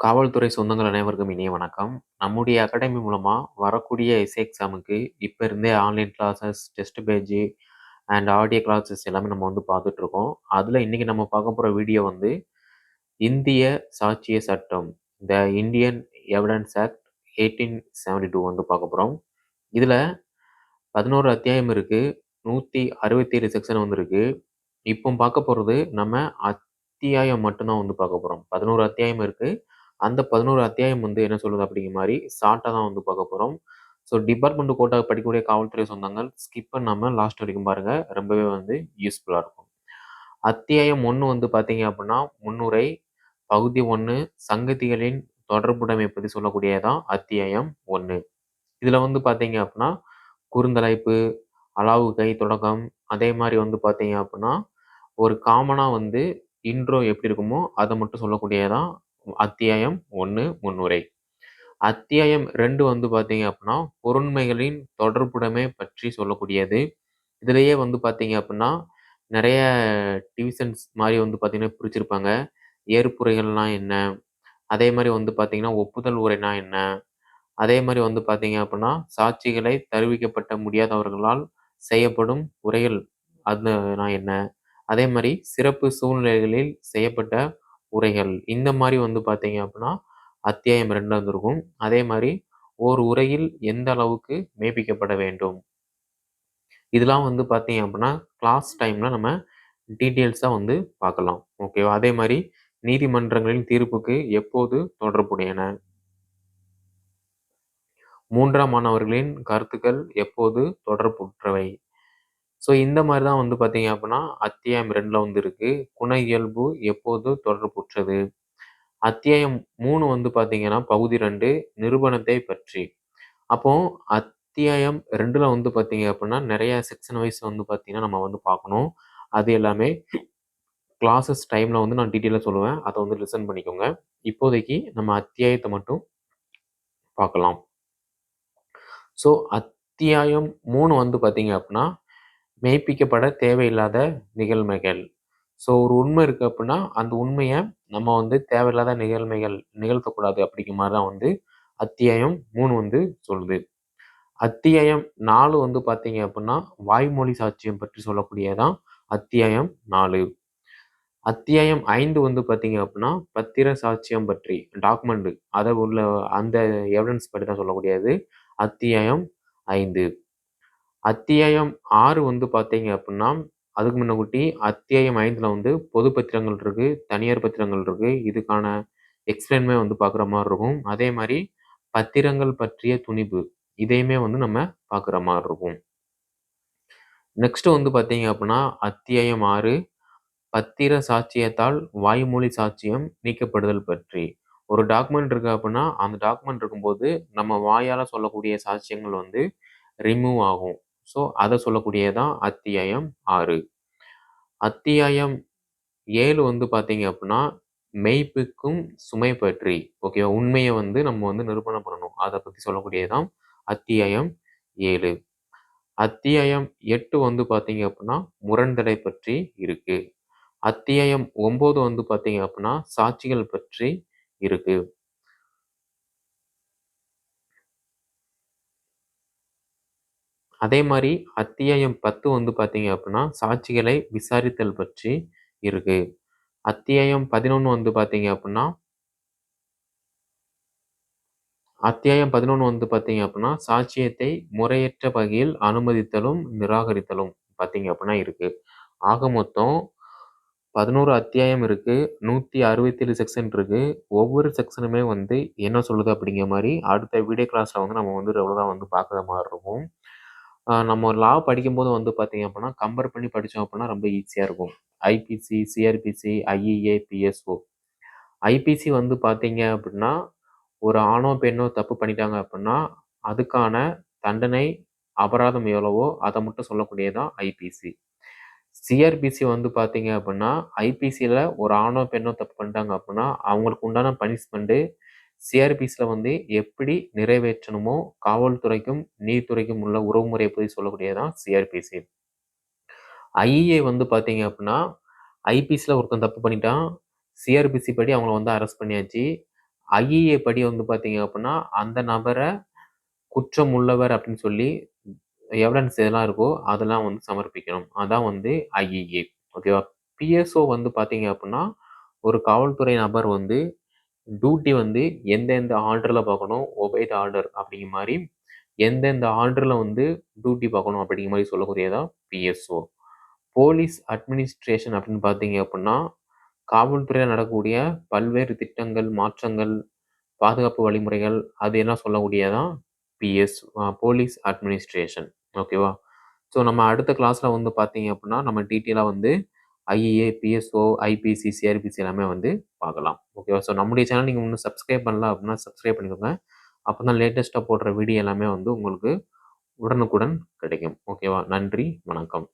காவல்துறை சொந்தங்கள் அனைவருக்கும் இனிய வணக்கம். நம்முடைய அகாடமி மூலமாக வரக்கூடிய இசை எக்ஸாமுக்கு இப்போ இருந்தே online classes, test page and audio classes எல்லாமே நம்ம வந்து பார்த்துட்ருக்கோம். அதில் இன்றைக்கி நம்ம பார்க்க போகிற வீடியோ வந்து இந்திய சாட்சிய சட்டம் த இந்தியன் எவிடன்ஸ் ஆக்ட் 1872 வந்து பார்க்க போகிறோம் இதில் பதினோரு அத்தியாயம் இருக்குது நூற்றி அறுபத்தி ஏழு செக்ஷன் வந்துருக்கு. இப்போ பார்க்க போகிறது நம்ம அத்தியாயம் மட்டும்தான் வந்து பார்க்க போகிறோம் பதினோரு அத்தியாயம் இருக்குது அந்த 11 அத்தியாயம் வந்து என்ன சொல்லுது அப்படிங்கிற மாதிரி ஷார்ட்டாக தான் வந்து பார்க்க போகிறோம் ஸோ டிபார்ட்மெண்ட் கோட்டாக படிக்கக்கூடிய காவல்துறை சொந்தங்கள் ஸ்கிப் பண்ணாமல் லாஸ்ட் வரைக்கும் பாருங்க. ரொம்பவே வந்து யூஸ்ஃபுல்லாக இருக்கும். அத்தியாயம் ஒன்று வந்து பார்த்தீங்க அப்படின்னா, முன்னுரை பகுதி ஒன்று சங்கதிகளின் தொடர்புடைமை பற்றி சொல்லக்கூடியதான் அத்தியாயம் ஒன்று இதில் வந்து பார்த்தீங்க அப்படின்னா, குறுந்தலைப்பு, அலாவுகை, தொடக்கம் அதே மாதிரி வந்து பார்த்தீங்க அப்படின்னா, ஒரு காமனாக வந்து இன்ட்ரோ எப்படி இருக்குமோ அதை மட்டும் சொல்லக்கூடியதான் அத்தியாயம் ஒன்று முன்னுரை. அத்தியாயம் ரெண்டு வந்து பார்த்தீங்க அப்படின்னா, பொருண்மைகளின் தொடர்புடைமை பற்றி சொல்லக்கூடியது. இதுலேயே வந்து பார்த்தீங்க அப்படின்னா, நிறைய டிவிஷன்ஸ் மாதிரி வந்து பார்த்திங்கன்னா பிரிச்சிருப்பாங்க. ஏற்புரைகள்னா என்ன? அதே மாதிரி வந்து பார்த்தீங்கன்னா, ஒப்புதல் உரைனா என்ன? அதே மாதிரி வந்து பார்த்தீங்க அப்படின்னா, சாட்சிகளை தருவிக்கப்பட்ட முடியாதவர்களால் செய்யப்படும் உரைகள் அதுனா என்ன? அதே மாதிரி சிறப்பு சூழ்நிலைகளில் செய்யப்பட்ட உரைகள். இந்த மாதிரி வந்து பார்த்தீங்க அப்படின்னா, அத்தியாயம் ரெண்டு வந்திருக்கும். அதே மாதிரி ஓர் உரையில் எந்த அளவுக்கு மெய்ப்பிக்கப்பட வேண்டும்? இதெல்லாம் வந்து பார்த்தீங்க அப்படின்னா, கிளாஸ் டைமில் நம்ம டீட்டெயில்ஸாக வந்து பார்க்கலாம். ஓகேவா? அதே மாதிரி நீதிமன்றங்களின் தீர்ப்புக்கு எப்போது தொடர்புடையன? மூன்றாம் மாணவர்களின் கருத்துக்கள் எப்போது தொடர்புற்றவை? ஸோ இந்த மாதிரி தான் வந்து பார்த்தீங்க அப்படின்னா, அத்தியாயம் ரெண்டில் வந்து இருக்குது குண இயல்பு எப்போது தொடர்புற்றது? அத்தியாயம் மூணு வந்து பார்த்தீங்கன்னா, பகுதி ரெண்டு நிறுவனத்தை பற்றி. அப்போ அத்தியாயம் ரெண்டில் வந்து பார்த்தீங்க அப்படின்னா, நிறைய செக்ஷன் வைஸ் வந்து பார்த்தீங்கன்னா, நம்ம வந்து பார்க்கணும். அது எல்லாமே கிளாஸஸ் டைமில் வந்து நான் டீட்டெயிலாக சொல்லுவேன். அதை வந்து லிசன் பண்ணிக்கோங்க. இப்போதைக்கு நம்ம அத்தியாயத்தை மட்டும் பார்க்கலாம். ஸோ அத்தியாயம் மூணு வந்து பார்த்தீங்க அப்படின்னா, மெய்ப்பிக்கப்பட தேவையில்லாத நிகழ்மைகள். ஸோ ஒரு உண்மை இருக்குது அப்படின்னா, அந்த உண்மையை நம்ம வந்து தேவையில்லாத நிகழ்மைகள் நிகழ்த்தக்கூடாது அப்படிங்கிற மாதிரி தான் வந்து அத்தியாயம் மூணு வந்து சொல்லுது. அத்தியாயம் நாலு வந்து பார்த்தீங்க அப்படின்னா, வாய்மொழி சாட்சியம் பற்றி சொல்லக்கூடியதான் அத்தியாயம் நாலு அத்தியாயம் ஐந்து வந்து பார்த்தீங்க அப்படின்னா, பத்திர சாட்சியம் பற்றி டாக்குமெண்ட் அதை உள்ள அந்த எவிடன்ஸ் பற்றி தான் சொல்லக்கூடியது. அத்தியாயம் ஐந்து அத்தியாயம் ஆறு வந்து பார்த்தீங்க அப்படின்னா, அதுக்கு முன்னக்கூட்டி அத்தியாயம் ஐந்தில் வந்து பொது பத்திரங்கள் இருக்கு, தனியார் பத்திரங்கள் இருக்கு. இதுக்கான எக்ஸ்பிளைன்மே வந்து பார்க்குற மாதிரி இருக்கும். அதே மாதிரி பத்திரங்கள் பற்றிய துணிவு இதையுமே வந்து நம்ம பார்க்குற மாதிரி இருக்கும். நெக்ஸ்ட் வந்து பார்த்தீங்க அப்படின்னா, அத்தியாயம் ஆறு பத்திர சாட்சியத்தால் வாய்மொழி சாட்சியம் நீக்கப்படுதல் பற்றி. ஒரு டாக்குமெண்ட் இருக்கு அப்படின்னா, அந்த டாக்குமெண்ட் இருக்கும்போது நம்ம வாயால் சொல்லக்கூடிய சாட்சியங்கள் வந்து ரிமூவ் ஆகும். ஸோ அதை சொல்லக்கூடியதான் அத்தியாயம் ஆறு அத்தியாயம் ஏழு வந்து பார்த்தீங்க அப்படின்னா, மெய்ப்புக்கும் சுமை பற்றி. ஓகேவா? உண்மையை வந்து நம்ம வந்து நிரூபணம் பண்ணணும். அதை பற்றி சொல்லக்கூடியதான் அத்தியாயம் ஏழு அத்தியாயம் எட்டு வந்து பார்த்தீங்க அப்படின்னா, முரண்தடை பற்றி இருக்கு. அத்தியாயம் ஒம்பது வந்து பார்த்தீங்க அப்படின்னா, சாட்சிகள் பற்றி இருக்குது அதே மாதிரி அத்தியாயம் 10 வந்து பார்த்தீங்க அப்படின்னா, சாட்சிகளை விசாரித்தல் பற்றி இருக்கு. அத்தியாயம் 11 வந்து பார்த்தீங்க அப்படின்னா அத்தியாயம் 11 வந்து பார்த்தீங்க அப்படின்னா, சாட்சியத்தை முறையற்ற வகையில் அனுமதித்தலும், நிராகரித்தலும் பார்த்தீங்க அப்படின்னா இருக்கு. ஆக மொத்தம் 11 அத்தியாயம் இருக்கு. 167 செக்ஷன் இருக்கு. ஒவ்வொரு செக்ஷனுமே வந்து என்ன சொல்லுது அப்படிங்கிற மாதிரி அடுத்த வீடியோ கிளாஸில் வந்து நம்ம வந்து ரெகுலராக வந்து பார்க்குற மாதிரி இருக்கும். நம்ம லா படிக்கும்போது வந்து பார்த்தீங்க அப்படின்னா, கம்பேர் பண்ணி படித்தோம் அப்படின்னா ரொம்ப ஈஸியாக இருக்கும். IPC, CrPC, IEA, PSO. IPC வந்து பார்த்தீங்க அப்படின்னா, ஒரு ஆணோ, பெண்ணோ தப்பு பண்ணிட்டாங்க அப்படின்னா, அதுக்கான தண்டனை, அபராதம் எவ்வளவோ அதை மட்டும் சொல்லக்கூடியது தான் ஐபிசி. சிஆர்பிசி வந்து பார்த்தீங்க அப்படின்னா, ஐபிசியில் ஒரு ஆணோ, பெண்ணோ தப்பு பண்ணிட்டாங்க அப்படின்னா, அவங்களுக்கு உண்டான பனிஷ்மெண்ட்டு சிஆர்பிஸில் வந்து எப்படி நிறைவேற்றணுமோ, காவல்துறைக்கும், நீதித்துறைக்கும் உள்ள உறவுமுறையை பற்றி சொல்லக்கூடியது தான் சிஆர்பிசி. ஐஇஏ வந்து பார்த்தீங்க அப்படின்னா, ஐபிசியில் ஒருத்தன் தப்பு பண்ணிட்டான். சிஆர்பிசி படி அவங்கள வந்து அரெஸ்ட் பண்ணியாச்சு. ஐஏ படி வந்து பார்த்தீங்க அப்படின்னா, அந்த நபரை குற்றம் உள்ளவர் அப்படின்னு சொல்லி எவிடன்ஸ் எதெல்லாம் இருக்கோ, அதெல்லாம் வந்து சமர்ப்பிக்கணும். அதான் வந்து ஐஏஏ. ஓகேவா? பிஎஸ்ஓ வந்து பார்த்தீங்க அப்படின்னா, ஒரு காவல்துறை நபர் வந்து டியூட்டி வந்து எந்தெந்த ஆர்டரில் பார்க்கணும், ஒபே த ஆர்டர் அப்படிங்கிற மாதிரி எந்தெந்த ஆர்டரில் வந்து டியூட்டி பார்க்கணும் அப்படிங்கிற மாதிரி சொல்லக்கூடியதான் பிஎஸ்ஓ. போலீஸ் அட்மினிஸ்ட்ரேஷன் அப்படின்னு பார்த்தீங்க அப்படின்னா, காவல்துறையில் நடக்கக்கூடிய பல்வேறு திட்டங்கள், மாற்றங்கள், பாதுகாப்பு வழிமுறைகள் அது எல்லாம் சொல்லக்கூடியதான் பிஎஸ் போலீஸ் அட்மினிஸ்ட்ரேஷன். ஓகேவா? ஸோ நம்ம அடுத்த கிளாஸில் வந்து பார்த்தீங்க அப்படின்னா, நம்ம டீட்டெயிலாக வந்து ஐஏஏ, பிஎஸ்ஓ, ஐபிசி, சிஆர்பிசி எல்லாமே வந்து பார்க்கலாம். ஓகேவா? ஸோ நம்முடைய சேனல் நீங்கள் இன்னும் சப்ஸ்கிரைப் பண்ணல அப்படின்னா சப்ஸ்கிரைப் பண்ணிக்கோங்க. அப்போ தான் லேட்டஸ்ட்டாக போடுற வீடியோ எல்லாமே வந்து உங்களுக்கு உடனுக்குடன் கிடைக்கும். ஓகேவா? நன்றி, வணக்கம்.